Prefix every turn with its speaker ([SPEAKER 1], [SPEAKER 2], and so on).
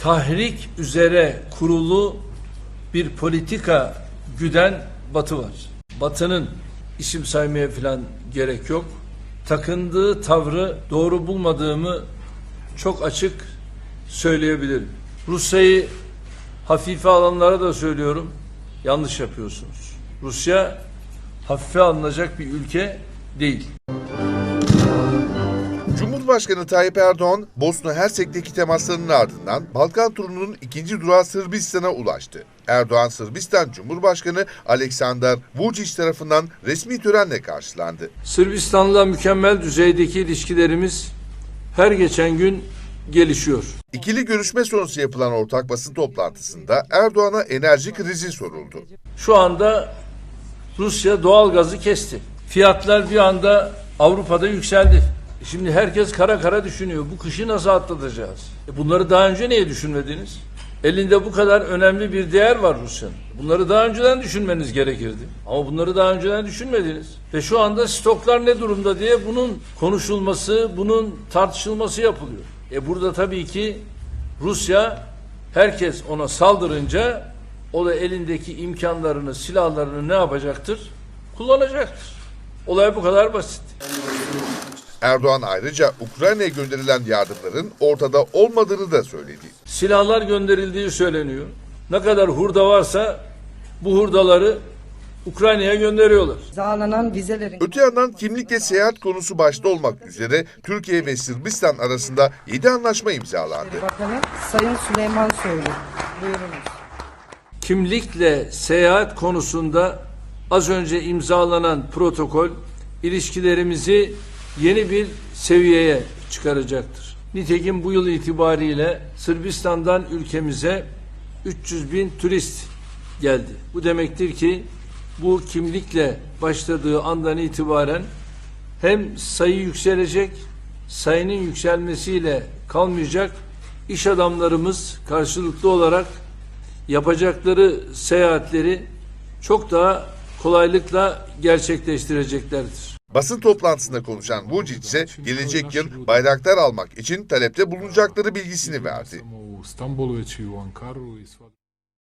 [SPEAKER 1] tahrik üzere kurulu bir politika güden Batı var. Batı'nın isim saymaya falan gerek yok. Takındığı tavrı doğru bulmadığımı çok açık söyleyebilirim. Rusya'yı hafife alanlara da söylüyorum. Yanlış yapıyorsunuz. Rusya hafife alınacak bir ülke değil.
[SPEAKER 2] Cumhurbaşkanı Tayyip Erdoğan, Bosna Hersek'teki temaslarının ardından Balkan turunun ikinci durağı Sırbistan'a ulaştı. Erdoğan, Sırbistan Cumhurbaşkanı Aleksandar Vučić tarafından resmi törenle karşılandı.
[SPEAKER 1] Sırbistan'la mükemmel düzeydeki ilişkilerimiz her geçen gün gelişiyor.
[SPEAKER 2] İkili görüşme sonrası yapılan ortak basın toplantısında Erdoğan'a enerji krizi soruldu.
[SPEAKER 1] Şu anda Rusya doğal gazı kesti. Fiyatlar bir anda Avrupa'da yükseldi. Şimdi herkes kara kara düşünüyor. Bu kışı nasıl atlatacağız? E bunları daha önce niye düşünmediniz? Elinde bu kadar önemli bir değer var Rusya'nın. Bunları daha önceden düşünmeniz gerekirdi. Ama bunları daha önceden düşünmediniz. Ve şu anda stoklar ne durumda diye bunun konuşulması, bunun tartışılması yapılıyor. E burada tabii ki Rusya herkes ona saldırınca o da elindeki imkanlarını, silahlarını ne yapacaktır? Kullanacaktır. Olay bu kadar basit.
[SPEAKER 2] Erdoğan ayrıca Ukrayna'ya gönderilen yardımların ortada olmadığını da söyledi.
[SPEAKER 1] Silahlar gönderildiği söyleniyor. Ne kadar hurda varsa bu hurdaları Ukrayna'ya gönderiyorlar.
[SPEAKER 3] Sağlanan vizelerin
[SPEAKER 2] Öte yandan kimlikle seyahat konusu başta olmak üzere Türkiye ve Sırbistan arasında 7 anlaşma imzalandı.
[SPEAKER 3] Bakanı Sayın Süleyman Soylu. Buyurunuz.
[SPEAKER 1] Kimlikle seyahat konusunda az önce imzalanan protokol ilişkilerimizi yeni bir seviyeye çıkaracaktır. Nitekim bu yıl itibariyle Sırbistan'dan ülkemize 300 bin turist geldi. Bu demektir ki bu kimlikle başladığı andan itibaren hem sayı yükselecek, sayının yükselmesiyle kalmayacak, iş adamlarımız karşılıklı olarak yapacakları seyahatleri çok daha kolaylıkla gerçekleştireceklerdir.
[SPEAKER 2] Basın toplantısında konuşan Vučić ise gelecek yıl bayraktar almak için talepte bulunacakları bilgisini verdi.